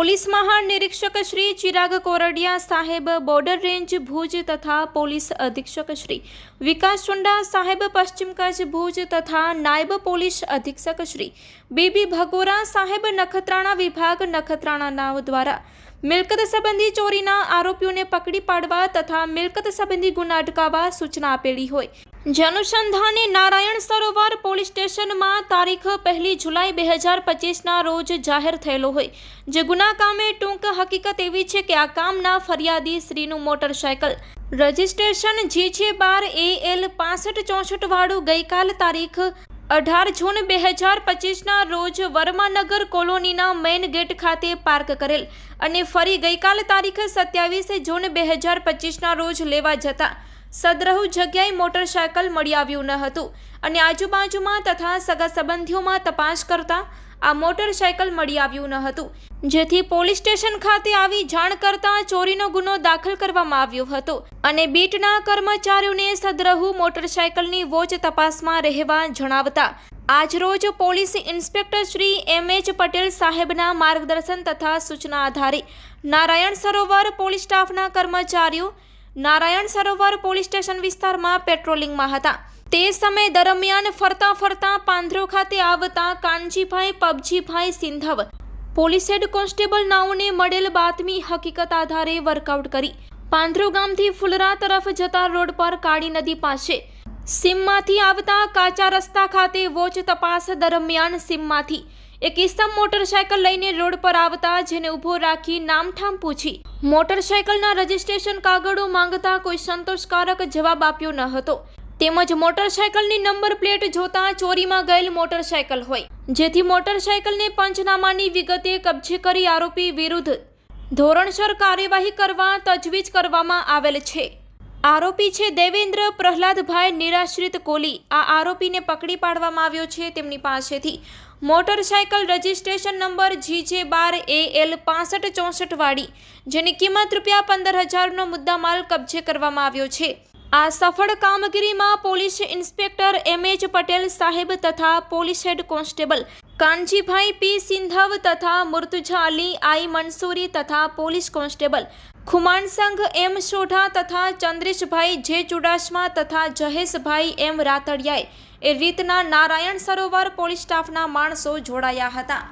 Police મહાનિરીક્ષક શ્રી ચિરાગ કોરડિયા સાહેબ border range Bhuj તથા પોલીસ અધિક્ષક શ્રી વિકાસ ચુંડા સાહેબ પશ્ચિમ કચ્છ ભુજ તથા નાયબ પોલીસ અધિક્ષક શ્રી બીબી ભગોરા સાહેબ નખત્રાણા વિભાગ નખત્રાણા નાવ દ્વારા મિલકત સંબંધી ચોરીના આરોપીઓને પકડી પાડવા તથા મિલકત સંબંધી ગુના અટકાવવા સૂચના આપેલી હોય. જે અનુસંધાને નારાયણ સરોવર પોલીસ સ્ટેશનમાં તારીખ પહેલી જુલાઈ બે હજાર પચીસના રોજ જાહેર થયેલો હોય. જે ગુના કામે ટૂંક હકીકત એવી છે કે આ કામના ફરિયાદી શ્રીનું મોટરસાયકલ. રજિસ્ટ્રેશન જી છે બાર એ એલ પાસઠ ચોસઠ વાળું ગઈકાલ તારીખ અઢાર જૂન બે હજાર પચીસના રોજ વર્માનગર કોલોનીના મેઇન ગેટ ખાતે પાર્ક કરેલ અને ફરી ગઈકાલ તારીખ સત્યાવીસ જૂન બે હજાર પચીસના રોજ લેવા જતા. સદરહુ જગ્યાએ મોટરસાયકલ મળી આવ્યું ન હતું અને આજુબાજુમાં તથા સગા સંબંધીઓમાં તપાસ કરતા આ મોટરસાયકલ મળી આવ્યું ન હતું. જેથી પોલીસ સ્ટેશન ખાતે આવી જાણ કરતા ચોરીનો ગુનો દાખલ કરવામાં આવ્યો હતો અને બીટના કર્મચારીઓને સદરહુ મોટરસાયકલની વોચ તપાસમાં રહેવા જણાવતા આજરોજ police inspector Shri M H Patel સાહેબના માર્ગદર્શન તથા સૂચના આધારે નારાયણ સરોવર પોલીસ સ્ટાફના કર્મચારીઓ નારાયણ સરોવર પોલીસ સ્ટેશન વિસ્તારમાં પેટ્રોલિંગમાં હતા. તે સમય દરમિયાન ફરતા ફરતા પાંધરો ખાતે આવતા Kanjibhai, Pabjibhai Sindhav police head constable નાઓને મળેલ બાતમી હકીકત આધારે વર્કઆઉટ કરી. પાંધરો ગામથી ફુલરા તરફ જતા રોડ પર કાળી નદી પાસે સીમમાંથી આવતા કાચા રસ્તા ખાતે વોચ તપાસ દરમિયાન સીમમાંથી એક ઇસમ મોટરસાયકલ લઈને રોડ પર આવતા જેને ઊભો રાખી નામઠામ પૂછી. મોટરસાયકલના રજિસ્ટ્રેશન કાગળો માંગતા કોઈ સંતોષકારક જવાબ આપ્યો ન હતો. તેમજ મોટરસાયકલની નંબર પ્લેટ જોતા ચોરીમાં ગયેલ મોટરસાયકલ હોય. જેથી મોટરસાયકલને પંચનામાની વિગતે કબજે કરી આરોપી વિરુદ્ધ ધોરણસર કાર્યવાહી કરવા તજવીજ કરવામાં આવેલ છે. આરોપી છે દેવેન્દ્ર પ્રહલાદભાઈ નિરાશ્રિત કોલી. આ આરોપીને પકડી પાડવામાં આવ્યો છે તેમની પાસેથી. મોટરસાયકલ રજિસ્ટ્રેશન નંબર જી જે બાર એ એલ પાસઠ ચોસઠ વાળી, જેની કિંમત રૂપિયા પંદર હજારનો મુદ્દામાલ કબજે કરવામાં આવ્યો છે. આ સફળ કામગીરીમાં police inspector M H Patel સાહેબ તથા police head constable Kanjibhai P Sindhav તથા મુર્તુજા અલી, આઈ મંસૂરી તથા પોલીસ કોન્સ્ટેબલ ખુમાન સંઘ એમ સોઢા તથા ચંદ્રેશભાઈ જે ચુડાસમા તથા જહેશભાઈ એમ રાતડિયાએ એ રીતના નારાયણ સરોવર પોલીસ સ્ટાફના માણસો જોડાયા હતા.